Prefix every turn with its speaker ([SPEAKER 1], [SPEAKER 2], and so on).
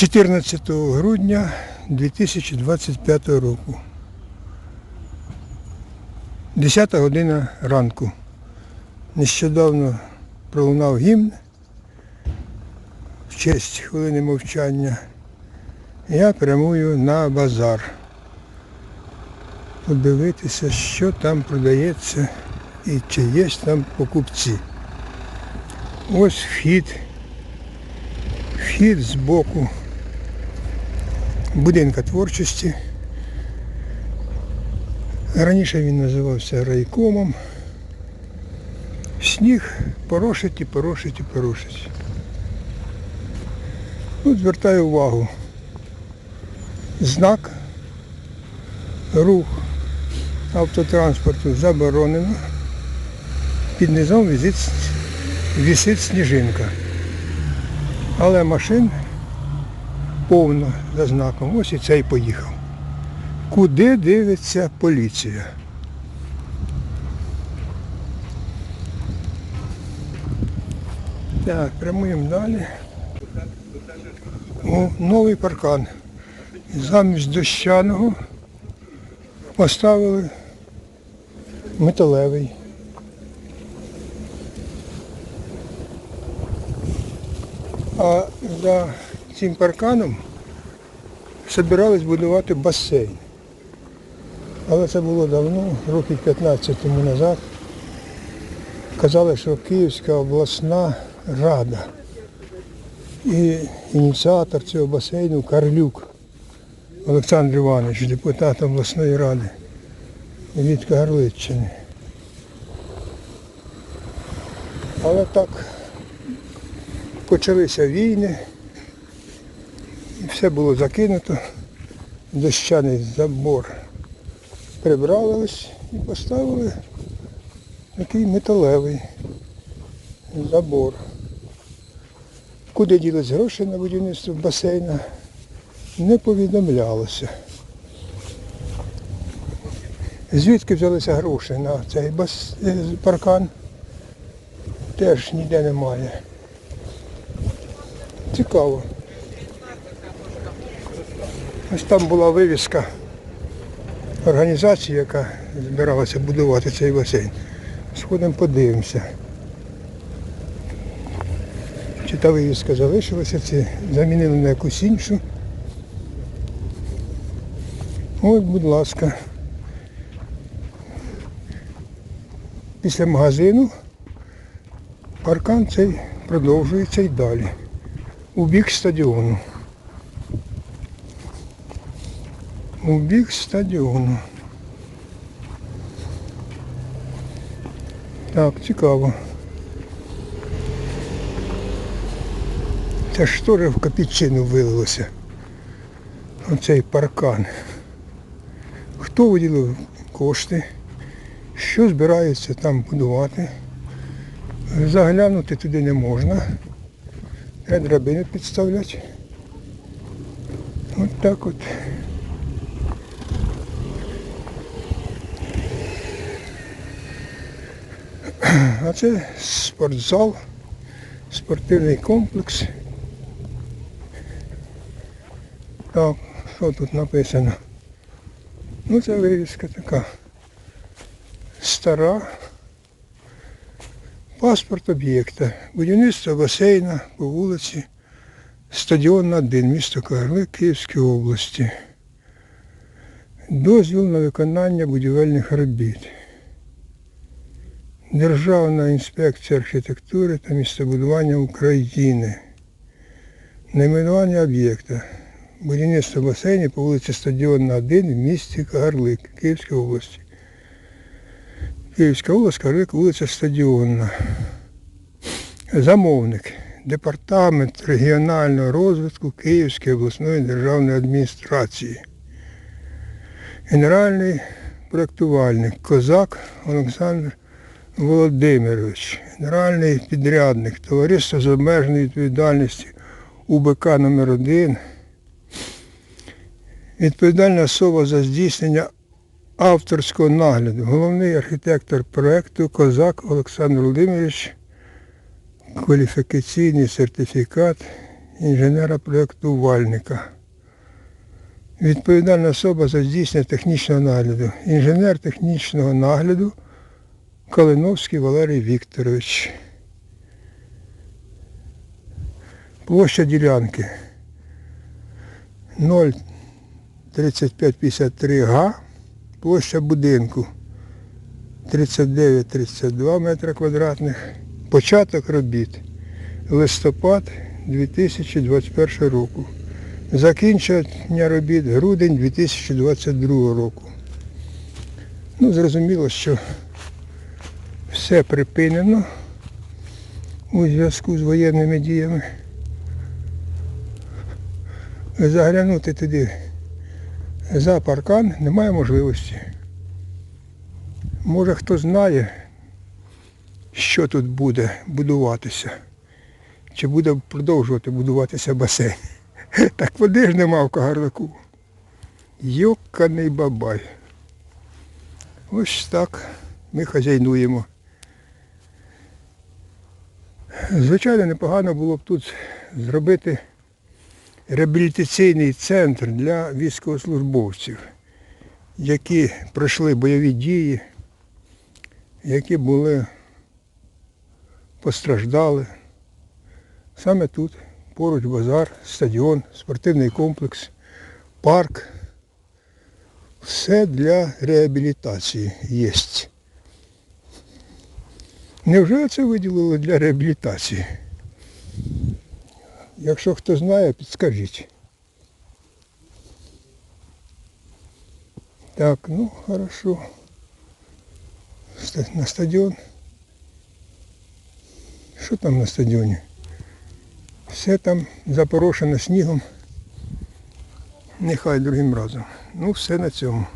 [SPEAKER 1] 14 грудня 2025 року. 10 година ранку. Нещодавно пролунав гімн в честь хвилини мовчання. Я прямую на базар. Подивитися, що там продається і чи є там покупці. Ось вхід. Вхід з боку будинка творчості. Раніше він називався райкомом. Сніг порошить і порошить і порошить. Тут звертаю увагу. Знак рух автотранспорту заборонено. Під низом висить, висить сніжинка. Але машин повно за знаком. Ось і цей поїхав. Куди дивиться поліція? Так, прямуємо далі. О, новий паркан. Замість дощаного поставили металевий. А за цим парканом збирались будувати басейн. Але це було давно, років 15 тому назад. Казали, що Київська обласна рада і ініціатор цього басейну Карлюк Олександр Іванович, депутат обласної ради від Кагарличчини. Але так почалися війни, все було закинуто, дощаний забор прибрали ось і поставили такий металевий забор. Куди ділись гроші на будівництво басейна, не повідомлялося. Звідки взялися гроші на цей е, паркан, теж ніде немає. Цікаво. Ось там була вивіска організації, яка збиралася будувати цей басейн. Сходимо подивимося. Чи та вивіска залишилася, чи замінили на якусь іншу. Ось, будь ласка. Після магазину паркан цей продовжується й далі. У бік стадіону. У бік стадіону. Так, цікаво. Це теж в капічину вилилося. Оцей паркан. Хто виділив кошти? Що збираються там будувати? Заглянути туди не можна. Треба драбини підставляти. От так от. А це спортзал, спортивний комплекс. Так, що тут написано? Ну це вивіска така стара. Паспорт об'єкта. Будівництво басейна по вулиці Стадіон 1, місто Кагарлик, Київської області. Дозвіл на виконання будівельних робіт. Державна інспекція архітектури та містобудування України. Найменування об'єкта. Будівництво басейну по вулиці Стадіонна 1 в місті Кагарлик, Київської області. Київська область, Кагарлик, вулиця Стадіонна. Замовник. Департамент регіонального розвитку Київської обласної державної адміністрації. Генеральний проєктувальник Козак Олександр Володимирович, генеральний підрядник Товариство з обмеженою відповідальністю УБК номер 1 відповідальна особа за здійснення авторського нагляду, головний архітектор проєкту Козак Олександр Володимирович, кваліфікаційний сертифікат інженера-проєктувальника. Відповідальна особа за здійснення технічного нагляду. Інженер технічного нагляду Калиновський Валерій Вікторович. Площа ділянки 03553 га. Площа будинку 39-32 метра квадратних. Початок робіт. Листопад 2021 року. Закінчення робіт грудень 2022 року. Ну, зрозуміло, що все припинено у зв'язку з воєнними діями. Заглянути туди за паркан немає можливості. Може хто знає, що тут буде будуватися. Чи буде продовжувати будуватися басейн. Так води ж нема в Кагарлику. Йоканий бабай. Ось так ми хазяйнуємо. Звичайно, непогано було б тут зробити реабілітаційний центр для військовослужбовців, які пройшли бойові дії, які були постраждали. Саме тут, поруч базар, стадіон, спортивний комплекс, парк. Все для реабілітації є. Невже це виділили для реабілітації? Якщо хто знає, підскажіть. Так, ну хорошо. На стадіон. Що там на стадіоні? Все там запорошено снігом. Нехай другим разом. Ну, все на цьому.